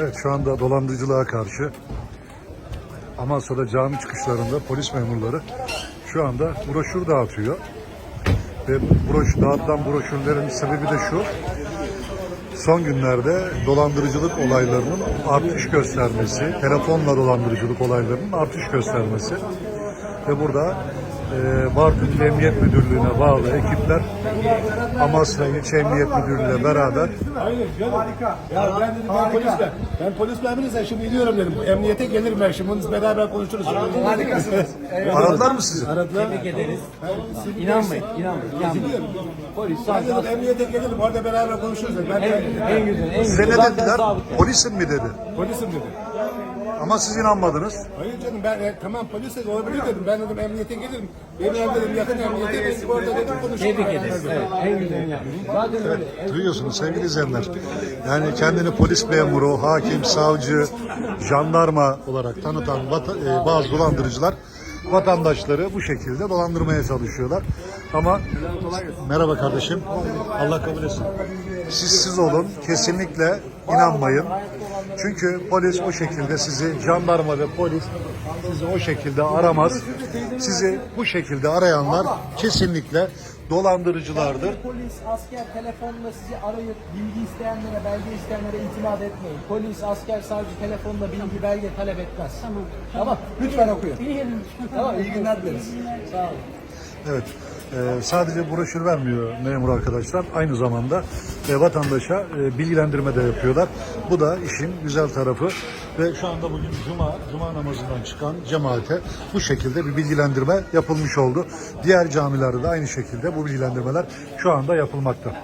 Evet şu anda dolandırıcılığa karşı Amasya'da cami çıkışlarında polis memurları şu anda broşür dağıtıyor. Ve broş, dağıtılan broşürlerin sebebi de şu. Son günlerde dolandırıcılık olaylarının artış göstermesi, telefonla dolandırıcılık olaylarının artış göstermesi ve burada e, Bartın İl Emniyet Müdürlüğü'ne bağlı ekipler Amasya İlçe Emniyet Müdürlüğü'yle beraber Hayır canım. Ya ben dedim ben polis ben. Ben polis memuruyum sen şimdi gidiyorum dedim. Emniyete gelirim ben şimdi bunu beraber konuşuruz. Harikasınız. aradılar mı sizi? Aradılar. ederiz. İnanmayın, inanmayın. inanmayın. Polis Ben sadece dedim emniyete gelirim orada beraber konuşuruz. dedim. Ben en, de en güzel, en Size ne güzel. dediler? Polisim mi dedi. polisim dedi. Ama siz inanmadınız. Hayır canım ben e, tamam polis dedi olabilir dedim. Ben dedim emniyete gelirim. Benim ev dedim yakın emniyete gelirim. Orada dedim konuşuruz. Tebrik ederiz. Evet, en güzelini yapmışsınız. Zaten öyle. Duyuyorsunuz sevgili izleyenler. Yani kendini polis memuru, hakim, savcı, jandarma olarak tanıtan vata- e, bazı dolandırıcılar vatandaşları bu şekilde dolandırmaya çalışıyorlar. Ama merhaba kardeşim. Allah kabul etsin. Siz siz olun. Kesinlikle inanmayın. Çünkü polis o şekilde sizi jandarma ve polis sizi o şekilde aramaz. Sizi bu şekilde arayanlar kesinlikle dolandırıcılardır. Polis, asker telefonla sizi arayıp bilgi isteyenlere, belge isteyenlere itimat etmeyin. Polis, asker, savcı telefonla bilgi, belge talep etmez. Tamam. Tamam. Lütfen okuyun. Tamam. İyi günler dileriz. Sağ olun. Evet. E, sadece broşür vermiyor memur arkadaşlar. Aynı zamanda e, vatandaşa e, bilgilendirme de yapıyorlar. Bu da işin güzel tarafı. Ve şu anda bugün Cuma, Cuma namazından çıkan cemaate bu şekilde bir bilgilendirme yapılmış oldu. Diğer camilerde de aynı şekilde bu bilgilendirmeler şu anda yapılmakta.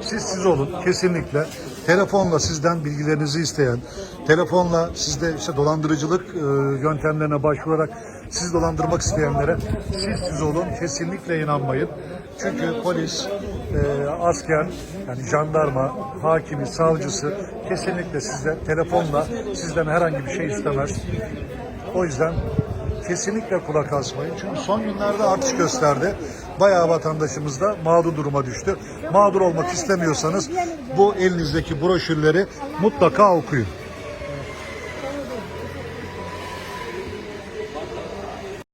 Siz siz olun kesinlikle. Telefonla sizden bilgilerinizi isteyen, telefonla sizde işte dolandırıcılık e, yöntemlerine başvurarak sizi dolandırmak isteyenlere siz siz olun. Kesinlikle inanmayın. Çünkü polis, e, asker, yani jandarma, hakimi, savcısı kesinlikle sizden telefonla sizden herhangi bir şey istemez. O yüzden kesinlikle kulak asmayın. Çünkü son günlerde artış gösterdi. Bayağı vatandaşımız da mağdur duruma düştü. Mağdur olmak istemiyorsanız bu elinizdeki broşürleri mutlaka okuyun.